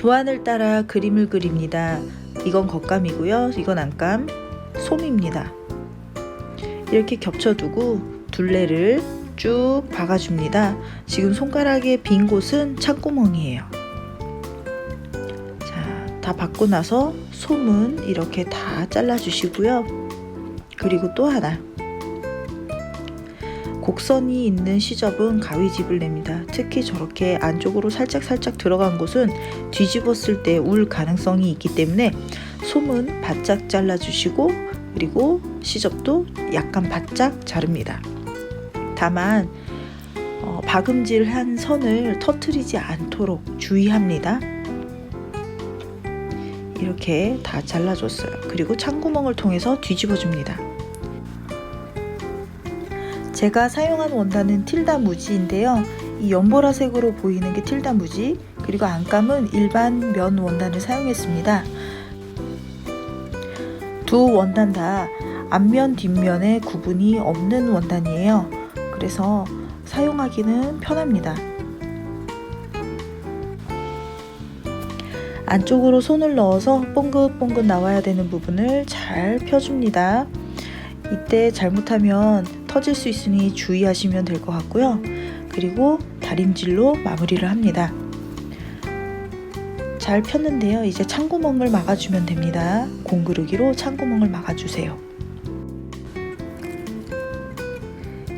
도안을 따라 그림을 그립니다. 이건 겉감이고요. 이건 안감, 솜입니다. 이렇게 겹쳐두고 둘레를 쭉 박아줍니다. 지금 손가락에 빈 곳은 창구멍이에요. 자, 다 박고 나서 솜은 이렇게 다 잘라주시고요. 그리고 또 하나. 곡선이 있는 시접은 가위집을 냅니다. 특히 저렇게 안쪽으로 살짝살짝 들어간 곳은 뒤집었을 때 울 가능성이 있기 때문에 솜은 바짝 잘라주시고 그리고 시접도 약간 바짝 자릅니다. 다만 어, 박음질한 선을 터트리지 않도록 주의합니다. 이렇게 다 잘라줬어요. 그리고 창구멍을 통해서 뒤집어 줍니다. 제가 사용한 원단은 틸다 무지인데요. 이 연보라색으로 보이는 게 틸다 무지, 그리고 안감은 일반 면 원단을 사용했습니다. 두 원단 다 앞면 뒷면에 구분이 없는 원단이에요. 그래서 사용하기는 편합니다. 안쪽으로 손을 넣어서 뽕긋뽕긋 나와야 되는 부분을 잘 펴줍니다. 이때 잘못하면 터질 수 있으니 주의하시면 될 것 같고요. 그리고 다림질로 마무리를 합니다. 잘 폈는데요. 이제 창구멍을 막아주면 됩니다. 공그르기로 창구멍을 막아주세요.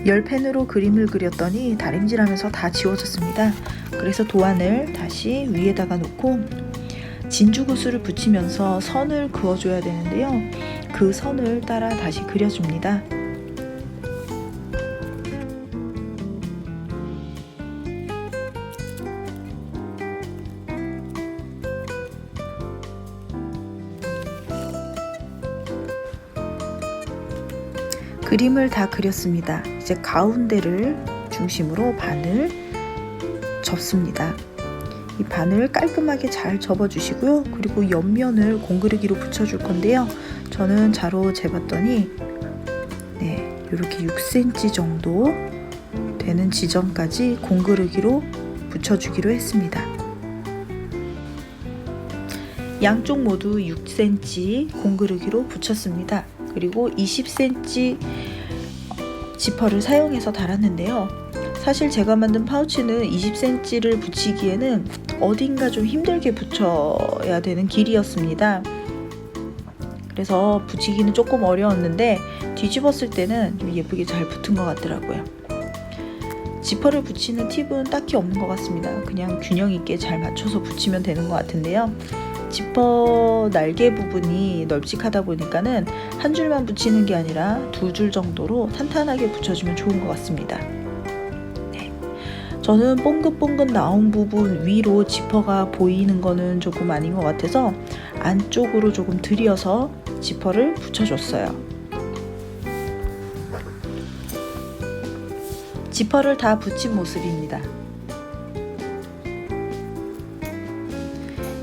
열펜으로 그림을 그렸더니 다림질하면서 다 지워졌습니다. 그래서 도안을 다시 위에다가 놓고 진주 구슬을 붙이면서 선을 그어줘야 되는데요. 그 선을 따라 다시 그려줍니다. 그림을 다 그렸습니다. 이제 가운데를 중심으로 반을 접습니다. 이 반을 깔끔하게 잘 접어주시고요. 그리고 옆면을 공그르기로 붙여줄 건데요. 저는 자로 재봤더니 네, 이렇게 6cm 정도 되는 지점까지 공그르기로 붙여주기로 했습니다. 양쪽 모두 6cm 공그르기로 붙였습니다. 그리고 20cm 지퍼를 사용해서 달았는데요. 사실 제가 만든 파우치는 20cm를 붙이기에는 어딘가 좀 힘들게 붙여야 되는 길이었습니다. 그래서 붙이기는 조금 어려웠는데 뒤집었을 때는 좀 예쁘게 잘 붙은 것 같더라고요. 지퍼를 붙이는 팁은 딱히 없는 것 같습니다. 그냥 균형 있게 잘 맞춰서 붙이면 되는 것 같은데요. 지퍼 날개 부분이 널찍하다 보니까는 한 줄만 붙이는 게 아니라 두 줄 정도로 탄탄하게 붙여주면 좋은 것 같습니다. 네. 저는 뽕긋뽕긋 나온 부분 위로 지퍼가 보이는 거는 조금 아닌 것 같아서 안쪽으로 조금 들여서 지퍼를 붙여줬어요. 지퍼를 다 붙인 모습입니다.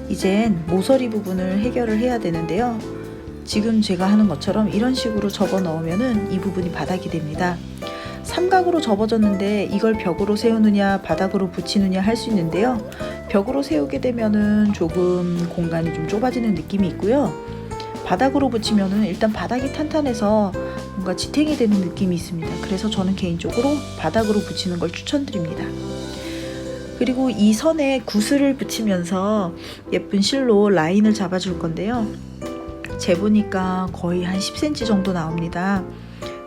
이젠 모서리 부분을 해결을 해야 되는데요. 지금 제가 하는 것처럼 이런 식으로 접어 넣으면은 이 부분이 바닥이 됩니다. 삼각으로 접어졌는데 이걸 벽으로 세우느냐 바닥으로 붙이느냐 할 수 있는데요. 벽으로 세우게 되면은 조금 공간이 좀 좁아지는 느낌이 있고요. 바닥으로 붙이면은 일단 바닥이 탄탄해서 뭔가 지탱이 되는 느낌이 있습니다. 그래서 저는 개인적으로 바닥으로 붙이는 걸 추천드립니다. 그리고 이 선에 구슬을 붙이면서 예쁜 실로 라인을 잡아줄 건데요. 재보니까 거의 한 10cm 정도 나옵니다.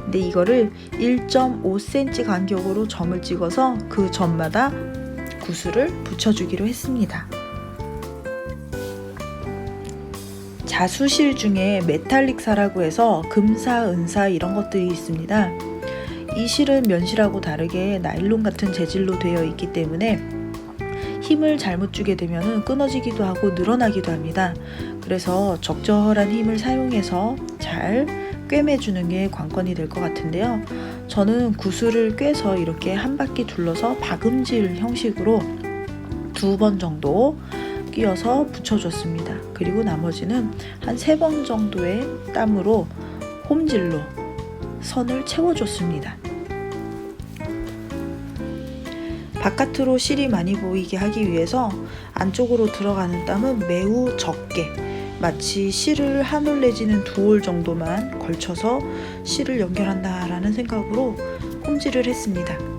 근데 이거를 1.5cm 간격으로 점을 찍어서 그 점마다 구슬을 붙여주기로 했습니다. 자수실 중에 메탈릭사라고 해서 금사, 은사 이런 것들이 있습니다. 이 실은 면실하고 다르게 나일론 같은 재질로 되어 있기 때문에 힘을 잘못 주게 되면 끊어지기도 하고 늘어나기도 합니다. 그래서 적절한 힘을 사용해서 잘 꿰매주는 게 관건이 될 것 같은데요. 저는 구슬을 꿰서 이렇게 한 바퀴 둘러서 박음질 형식으로 두 번 정도 끼워서 붙여줬습니다. 그리고 나머지는 한 세 번 정도의 땀으로 홈질로 선을 채워줬습니다. 바깥으로 실이 많이 보이게 하기 위해서 안쪽으로 들어가는 땀은 매우 적게 마치 실을 한 올 내지는 두 올 정도만 걸쳐서 실을 연결한다라는 생각으로 홈질을 했습니다.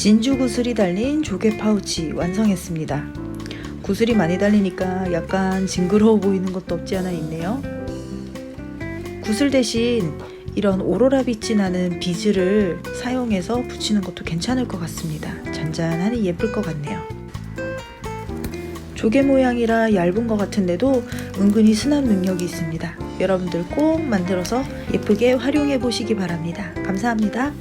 진주 구슬이 달린 조개 파우치 완성했습니다. 구슬이 많이 달리니까 약간 징그러워 보이는 것도 없지 않아 있네요. 구슬 대신 이런 오로라 빛이 나는 비즈를 사용해서 붙이는 것도 괜찮을 것 같습니다. 잔잔하니 예쁠 것 같네요. 조개 모양이라 얇은 것 같은데도 은근히 순한 능력이 있습니다. 여러분들 꼭 만들어서 예쁘게 활용해 보시기 바랍니다. 감사합니다.